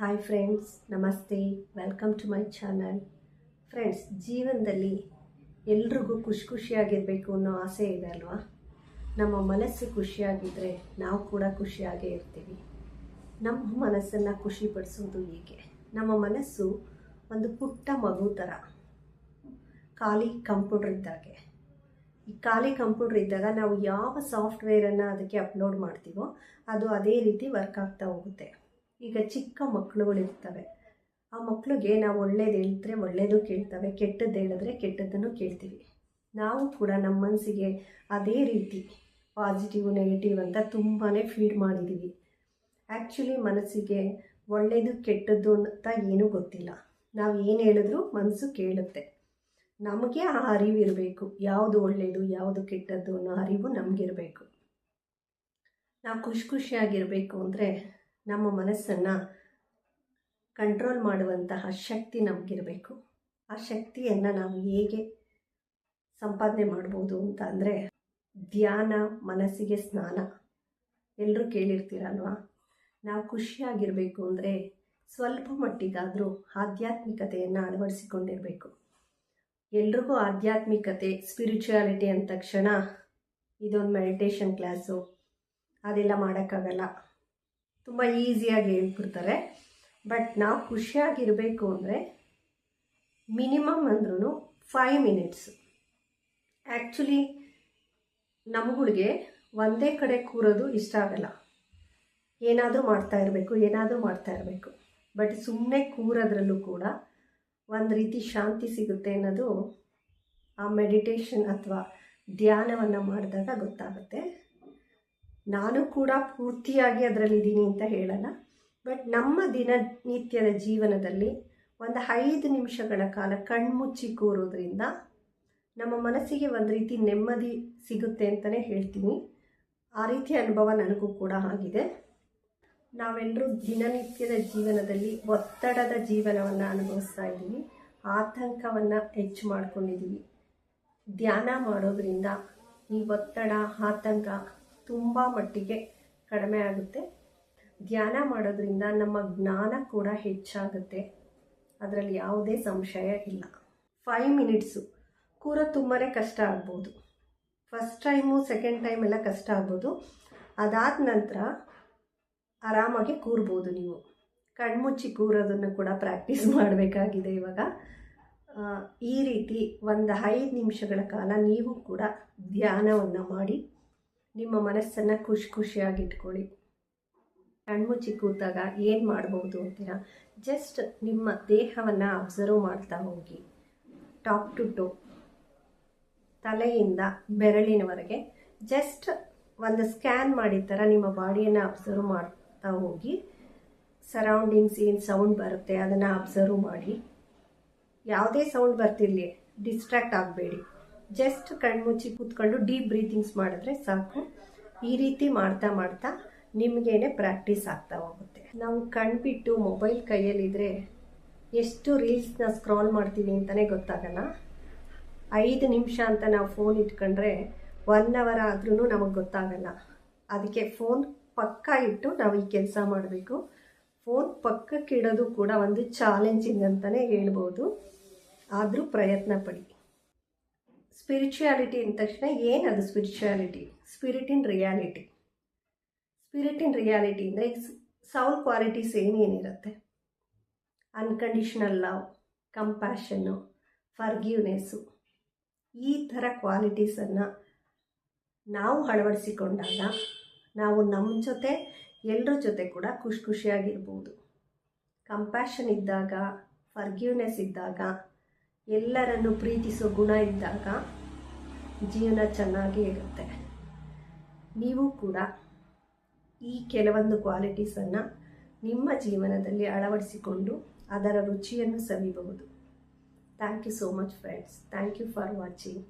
Hi friends ನಮಸ್ತೆ. Welcome to my channel friends ಜೀವನದಲ್ಲಿ ಎಲ್ರಿಗೂ ಖುಷಿ ಖುಷಿಯಾಗಿರಬೇಕು ಅನ್ನೋ ಆಸೆ ಇದೆ ಅಲ್ವಾ? ನಮ್ಮ ಮನಸ್ಸು ಖುಷಿಯಾಗಿದ್ದರೆ ನಾವು ಕೂಡ ಖುಷಿಯಾಗೇ ಇರ್ತೀವಿ. ನಮ್ಮ ಮನಸ್ಸನ್ನು ಖುಷಿಪಡಿಸೋದು ಹೀಗೆ. ನಮ್ಮ ಮನಸ್ಸು ಒಂದು ಪುಟ್ಟ ಮಗು ಥರ, ಖಾಲಿ ಕಂಪ್ಯೂಟರ್ ಇದ್ದಾಗೆ. ಈ ಖಾಲಿ ಕಂಪ್ಯೂಟರ್ ಇದ್ದಾಗ ನಾವು ಯಾವ ಸಾಫ್ಟ್ವೇರನ್ನು ಅದಕ್ಕೆ ಅಪ್ಲೋಡ್ ಮಾಡ್ತೀವೋ ಅದು ಅದೇ ರೀತಿ ವರ್ಕ್ ಆಗ್ತಾ ಹೋಗುತ್ತೆ. ಈಗ ಚಿಕ್ಕ ಮಕ್ಕಳುಗಳಿರ್ತವೆ ಆ ಮಕ್ಕಳಿಗೆ ನಾವು ಒಳ್ಳೇದು ಹೇಳಿದ್ರೆ ಒಳ್ಳೇದು ಕೇಳ್ತವೆ ಕೆಟ್ಟದ್ದು ಹೇಳಿದ್ರೆ ಕೆಟ್ಟದ್ದನ್ನು ಕೇಳ್ತೀವಿ. ನಾವು ಕೂಡ ನಮ್ಮ ಮನಸ್ಸಿಗೆ ಅದೇ ರೀತಿ ಪಾಸಿಟಿವ್ ನೆಗೆಟಿವ್ ಅಂತ ತುಂಬಾ ಫೀಡ್ ಮಾಡಿದ್ದೀವಿ ಆ್ಯಕ್ಚುಲಿ ಮನಸ್ಸಿಗೆ ಒಳ್ಳೆಯದು ಕೆಟ್ಟದ್ದು ಅಂತ ಏನೂ ಗೊತ್ತಿಲ್ಲ. ನಾವು ಏನು ಹೇಳಿದ್ರು ಮನಸ್ಸು ಕೇಳುತ್ತೆ. ನಮಗೆ ಆ ಅರಿವು ಇರಬೇಕು ಯಾವುದು ಒಳ್ಳೆಯದು ಯಾವುದು ಕೆಟ್ಟದ್ದು ಅನ್ನೋ ಅರಿವು ನಮಗಿರಬೇಕು. ನಾವು ಖುಷಿ ಖುಷಿಯಾಗಿರಬೇಕು ಅಂದರೆ ನಮ್ಮ ಮನಸ್ಸನ್ನು ಕಂಟ್ರೋಲ್ ಮಾಡುವಂತಹ ಶಕ್ತಿ ನಮಗಿರಬೇಕು. ಆ ಶಕ್ತಿಯನ್ನು ನಾವು ಹೇಗೆ ಸಂಪಾದನೆ ಮಾಡ್ಬೋದು ಅಂತ ಅಂದರೆ ಧ್ಯಾನ, ಮನಸ್ಸಿಗೆ ಸ್ನಾನ. ಎಲ್ಲರೂ ಕೇಳಿರ್ತೀರಲ್ವಾ? ನಾವು ಖುಷಿಯಾಗಿರಬೇಕು ಅಂದರೆ ಸ್ವಲ್ಪ ಮಟ್ಟಿಗಾದರೂ ಆಧ್ಯಾತ್ಮಿಕತೆಯನ್ನು ಅಳವಡಿಸಿಕೊಂಡಿರಬೇಕು. ಎಲ್ರಿಗೂ ಆಧ್ಯಾತ್ಮಿಕತೆ ಸ್ಪಿರಿಚುಯಾಲಿಟಿ ಅಂದ ತಕ್ಷಣ ಇದೊಂದು ಮೆಡಿಟೇಷನ್ ಕ್ಲಾಸು ಅದೆಲ್ಲ ಮಾಡೋಕ್ಕಾಗಲ್ಲ. ತುಂಬ ಈಸಿಯಾಗಿ ಹೇಳ್ಬಿಡ್ತಾರೆ ಬಟ್ ನಾವು ಖುಷಿಯಾಗಿರಬೇಕು ಅಂದರೆ ಮಿನಿಮಮ್ ಅಂದ್ರೂ ಫೈವ್ ಮಿನಿಟ್ಸ್ ಆ್ಯಕ್ಚುಲಿ ನಮ್ಗಳಿಗೆ ಒಂದೇ ಕಡೆ ಕೂರೋದು ಇಷ್ಟ ಆಗಲ್ಲ. ಏನಾದರೂ ಮಾಡ್ತಾ ಇರಬೇಕು, ಏನಾದರೂ ಮಾಡ್ತಾ ಇರಬೇಕು. ಬಟ್ ಸುಮ್ಮನೆ ಕೂರೋದ್ರಲ್ಲೂ ಕೂಡ ಒಂದು ರೀತಿ ಶಾಂತಿ ಸಿಗುತ್ತೆ ಅನ್ನೋದು ಆ ಮೆಡಿಟೇಷನ್ ಅಥವಾ ಧ್ಯಾನವನ್ನು ಮಾಡಿದಾಗ ಗೊತ್ತಾಗುತ್ತೆ. ನಾನು ಕೂಡ ಪೂರ್ತಿಯಾಗಿ ಅದರಲ್ಲಿದ್ದೀನಿ ಅಂತ ಹೇಳಲ್ಲ. ಬಟ್ ನಮ್ಮ ದಿನನಿತ್ಯದ ಜೀವನದಲ್ಲಿ ಒಂದು ಐದು ನಿಮಿಷಗಳ ಕಾಲ ಕಣ್ಮುಚ್ಚಿ ಕೂರೋದ್ರಿಂದ ನಮ್ಮ ಮನಸ್ಸಿಗೆ ಒಂದು ರೀತಿ ನೆಮ್ಮದಿ ಸಿಗುತ್ತೆ ಅಂತಲೇ ಹೇಳ್ತೀನಿ. ಆ ರೀತಿ ಅನುಭವ ನನಗೂ ಕೂಡ ಆಗಿದೆ. ನಾವೆಲ್ಲರೂ ದಿನನಿತ್ಯದ ಜೀವನದಲ್ಲಿ ಒತ್ತಡದ ಜೀವನವನ್ನು ಅನುಭವಿಸ್ತಾ ಇದ್ದೀವಿ. ಆತಂಕವನ್ನು ಹೆಚ್ಚು ಮಾಡ್ಕೊಂಡಿದ್ದೀವಿ. ಧ್ಯಾನ ಮಾಡೋದ್ರಿಂದ ಈ ಒತ್ತಡ, ಆತಂಕ ತುಂಬ ಮಟ್ಟಿಗೆ ಕಡಿಮೆ ಆಗುತ್ತೆ. ಧ್ಯಾನ ಮಾಡೋದ್ರಿಂದ ನಮ್ಮ ಜ್ಞಾನ ಕೂಡ ಹೆಚ್ಚಾಗುತ್ತೆ. ಅದರಲ್ಲಿ ಯಾವುದೇ ಸಂಶಯ ಇಲ್ಲ. ಫೈವ್ ಮಿನಿಟ್ಸು ಕೂರ ತುಂಬಾ ಕಷ್ಟ ಆಗ್ಬೋದು. ಫಸ್ಟ್ ಟೈಮು ಸೆಕೆಂಡ್ ಟೈಮ್ ಎಲ್ಲ ಕಷ್ಟ ಆಗ್ಬೋದು. ಅದಾದ ನಂತರ ಆರಾಮಾಗಿ ಕೂರ್ಬೋದು ನೀವು. ಕಣ್ಮುಚ್ಚಿ ಕೂರೋದನ್ನು ಕೂಡ ಪ್ರಾಕ್ಟೀಸ್ ಮಾಡಬೇಕಾಗಿದೆ ಇವಾಗ. ಈ ರೀತಿ ಒಂದು ಐದು ನಿಮಿಷಗಳ ಕಾಲ ನೀವು ಕೂಡ ಧ್ಯಾನವನ್ನು ಮಾಡಿ ನಿಮ್ಮ ಮನಸ್ಸನ್ನು ಖುಷಿ ಖುಷಿಯಾಗಿ ಇಟ್ಕೊಳ್ಳಿ ಕಣ್ಮುಚ್ಚಿ ಕೂತಾಗ ಏನು ಮಾಡ್ಬೋದು ಅಂತೀರಾ? ಜಸ್ಟ್ ನಿಮ್ಮ ದೇಹವನ್ನು ಅಬ್ಸರ್ವ್ ಮಾಡ್ತಾ ಹೋಗಿ. ಟಾಪ್ ಟು ಟೋ ತಲೆಯಿಂದ ಬೆರಳಿನವರೆಗೆ ಜಸ್ಟ್ ಒಂದು ಸ್ಕ್ಯಾನ್ ಮಾಡಿದ ಥರ ನಿಮ್ಮ ಬಾಡಿಯನ್ನು ಅಬ್ಸರ್ವ್ ಮಾಡ್ತಾ ಹೋಗಿ. ಸರೌಂಡಿಂಗ್ಸ್ ಏನು ಸೌಂಡ್ ಬರುತ್ತೆ ಅದನ್ನು ಅಬ್ಸರ್ವ್ ಮಾಡಿ. ಯಾವುದೇ ಸೌಂಡ್ ಬರ್ತಿರಲಿ ಡಿಸ್ಟ್ರ್ಯಾಕ್ಟ್ ಆಗಬೇಡಿ. ಜಸ್ಟ್ ಕಣ್ಮುಚ್ಚಿ ಕೂತ್ಕೊಂಡು ಡೀಪ್ ಬ್ರೀತಿಂಗ್ಸ್ ಮಾಡಿದ್ರೆ ಸಾಕು. ಈ ರೀತಿ ಮಾಡ್ತಾ ಮಾಡ್ತಾ ನಿಮಗೇನೆ ಪ್ರಾಕ್ಟೀಸ್ ಆಗ್ತಾ ಹೋಗುತ್ತೆ. ನಾವು ಕಣ್ಬಿಟ್ಟು ಮೊಬೈಲ್ ಕೈಯಲ್ಲಿದ್ದರೆ ಎಷ್ಟು ರೀಲ್ಸ್ನ ಸ್ಕ್ರಾಲ್ ಮಾಡ್ತೀವಿ ಅಂತಲೇ ಗೊತ್ತಾಗಲ್ಲ. ಐದು ನಿಮಿಷ ಅಂತ ನಾವು ಫೋನ್ ಇಟ್ಕೊಂಡ್ರೆ ಒನ್ ಅವರ್ ಆದ್ರೂ ನಮಗೆ ಗೊತ್ತಾಗಲ್ಲ. ಅದಕ್ಕೆ ಫೋನ್ ಪಕ್ಕ ಇಟ್ಟು ನಾವು ಈ ಕೆಲಸ ಮಾಡಬೇಕು. ಫೋನ್ ಪಕ್ಕಕ್ಕೆ ಇಡೋದು ಕೂಡ ಒಂದು ಚಾಲೆಂಜಿಂಗ್ ಅಂತಲೇ ಹೇಳ್ಬೋದು. ಆದರೂ ಪ್ರಯತ್ನ ಪಡಿ. ಸ್ಪಿರಿಚುಯಾಲಿಟಿ ಅಂದ ತಕ್ಷಣ ಏನದು spirituality spirit in reality spirit in reality ಅಂದರೆ ಸೌಲ್ ಕ್ವಾಲಿಟೀಸ್ ಏನೇನಿರುತ್ತೆ? ಅನ್ಕಂಡೀಷ್ನಲ್ ಲವ್ ಕಂಪ್ಯಾಷನ್ನು ಫರ್ಗ್ಯೂನೆಸ್ಸು ಈ ಥರ ಕ್ವಾಲಿಟೀಸನ್ನು ನಾವು ಅಳವಡಿಸಿಕೊಂಡಾಗ ನಾವು ನಮ್ಮ ಜೊತೆ ಎಲ್ಲರ ಜೊತೆ ಕೂಡ ಖುಷಿ ಖುಷಿಯಾಗಿರ್ಬೋದು. ಕಂಪ್ಯಾಷನ್ ಇದ್ದಾಗ ಫರ್ಗ್ಯೂನೆಸ್ ಇದ್ದಾಗ ಎಲ್ಲರನ್ನು ಪ್ರೀತಿಸೋ ಗುಣ ಇದ್ದಾಗ ಜೀವನ ಚೆನ್ನಾಗಿ ಇರುತ್ತೆ. ನೀವು ಕೂಡ ಈ ಕೆಲವೊಂದು ಕ್ವಾಲಿಟೀಸನ್ನು ನಿಮ್ಮ ಜೀವನದಲ್ಲಿ ಅಳವಡಿಸಿಕೊಂಡು ಅದರ ರುಚಿಯನ್ನು ಸವಿಬಹುದು. Thank you so much friends thank you for watching